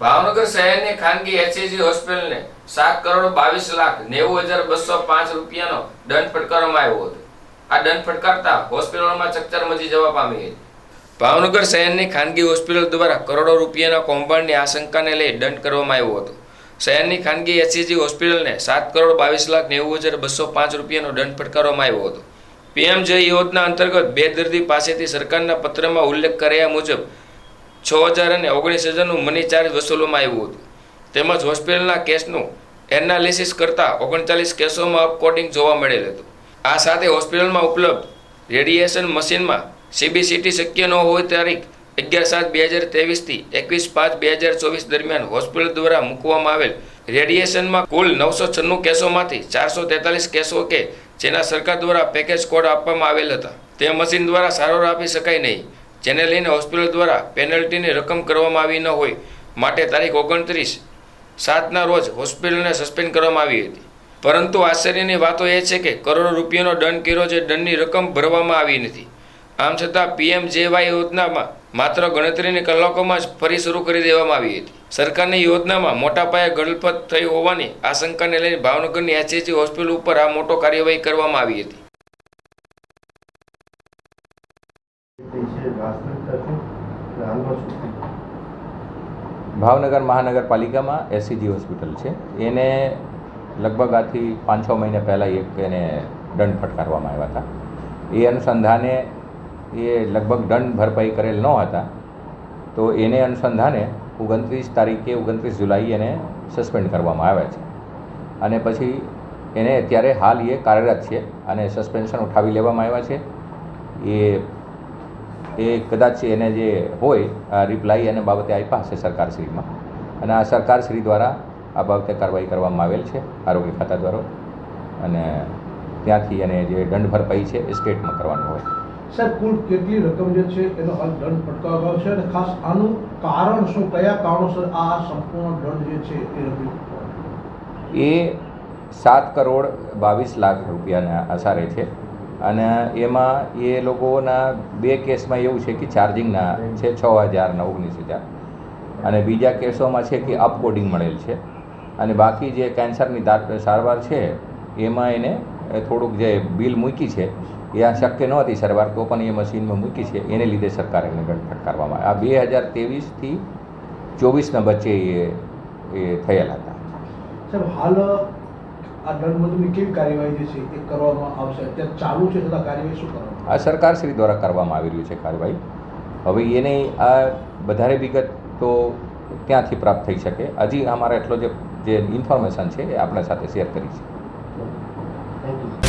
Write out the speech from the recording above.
ભાવનગર શહેરની ખાનગી એચએજી હોસ્પિટલને સાત કરોડ બાવીસ લાખ નેવું હજાર બસો પાંચ રૂપિયાનો દંડ ફટકારવામાં આવ્યો હતો. આ દંડ ફટકારતા હોસ્પિટલોમાં ચકચાર મચી જવા પામી હતી. ભાવનગર શહેરની ખાનગી હોસ્પિટલ દ્વારા કરોડો રૂપિયાના કૌભાંડની આશંકાને લઈ દંડ કરવામાં આવ્યો હતો. શહેરની ખાનગી એચસીજી હોસ્પિટલને સાત કરોડ બાવીસ લાખ નેવું હજાર બસો પાંચ રૂપિયાનો દંડ ફટકારવામાં આવ્યો હતો. પીએમ જય યોજના અંતર્ગત બે દર્દી પાસેથી સરકારના પત્રમાં ઉલ્લેખ કર્યા મુજબ છ હજાર અને ઓગણીસ હજારનું મની ચાર્જ વસૂલવામાં આવ્યું હતું. તેમજ હોસ્પિટલના કેસનું એનાલિસિસ કરતાં ઓગણચાલીસ કેસોમાં અપકોડિંગ જોવા મળેલ હતું. આ સાથે હોસ્પિટલમાં ઉપલબ્ધ રેડિયેશન મશીનમાં સીબીસીટી શક્ય ન હોય તારીખ અગિયાર સાત બે હજાર ત્રેવીસથી એકવીસ પાંચ બે હજાર ચોવીસ દરમિયાન હોસ્પિટલ દ્વારા મૂકવામાં આવેલ રેડિયેશનમાં કુલ નવસો છન્નું કેસોમાંથી ચારસો તેતાલીસ કેસો કે જેના સરકાર દ્વારા પેકેજ કોડ આપવામાં આવેલ હતા. તે મશીન દ્વારા સારવાર આપી શકાય નહીં. જેને લઈને હોસ્પિટલ દ્વારા પેનલ્ટીની રકમ કરવામાં આવી ન હોય માટે તારીખ ઓગણત્રીસ સાતના રોજ હોસ્પિટલને સસ્પેન્ડ કરવામાં આવી હતી. પરંતુ આશ્ચર્યની વાતો એ છે કે કરોડો રૂપિયાનો દંડ કર્યો જે દંડની રકમ ભરવામાં આવી નથી. આમ છતાં પીએમ જેવાય યોજનામાં માત્ર ગણતરીની કલાકોમાં જ ફરી શરૂ કરી દેવામાં આવી હતી. સરકારની યોજનામાં મોટા પાયે ગળપત થઈ હોવાની આશંકાને લઈને ભાવનગરની એચએસજી હોસ્પિટલ ઉપર આ મોટો કાર્યવાહી કરવામાં આવી હતી. ભાવનગર મહાનગરપાલિકામાં એસસીજી હોસ્પિટલ છે. એને લગભગ આથી પાંચ છ મહિના પહેલાં એક એને દંડ ફટકારવામાં આવ્યા હતા. એ અનુસંધાને એ લગભગ દંડ ભરપાઈ કરેલ ન હતા. તો એને અનુસંધાને ઓગણત્રીસ તારીખે ઓગણત્રીસ જુલાઈ એને સસ્પેન્ડ કરવામાં આવ્યા છે. અને પછી એને અત્યારે હાલ એ કાર્યરત છે અને સસ્પેન્શન ઉઠાવી લેવામાં આવ્યા છે. એ એ કદાચ એને જે હોય આ રિપ્લાય એને બાબતે આપ્યા હશે સરકારશ્રીમાં. અને આ સરકારશ્રી દ્વારા આ બાબતે કાર્યવાહી કરવામાં આવેલ છે આરોગ્ય ખાતા દ્વારા. અને ત્યાંથી એને જે દંડ ભરપાઈ છે એ સ્ટેટમાં કરવાનું હોય. સાહેબ કુલ કેટલી રકમ જે છે એનો દંડ ફટકારવામાં છે? અને ખાસ આનું કારણ શું? કયા કારણોસર આ સંપૂર્ણ દંડ જે છે એ રજૂ એ સાત કરોડ બાવીસ લાખ રૂપિયાના આસારે છે. અને એમાં એ લોકોના બે કેસમાં એવું છે કે ચાર્જિંગના છે છ હજાર ને ઓગણીસ હજાર. અને બીજા કેસોમાં છે કે અપકોડિંગ મળેલ છે. અને બાકી જે કેન્સરની સારવાર છે, એમાં એને થોડુંક જે બિલ મૂકી છે, એ આ શક્ય નહોતી સારવાર, તો પણ એ મશીનમાં મૂકી છે, એને લીધે સરકારે એને ફટકારવામાં. આ બે હજાર ત્રેવીસથી ચોવીસના વચ્ચે એ એ થયેલા હતા. હાલ આ દંડ મુજબની કેવી કાર્યવાહી જે છે એ કરવામાં આવશે? અત્યારે ચાલુ છે છતાં કાર્યવાહી શું કરવામાં આ સરકારશ્રી દ્વારા કરવામાં આવી રહ્યું છે કાર્યવાહી. હવે એની આ વધારે વિગત તો ત્યાંથી પ્રાપ્ત થઈ શકે. હજી અમારે એટલો જે જે ઇન્ફોર્મેશન છે એ આપણા સાથે શેર કરી છે. Thank you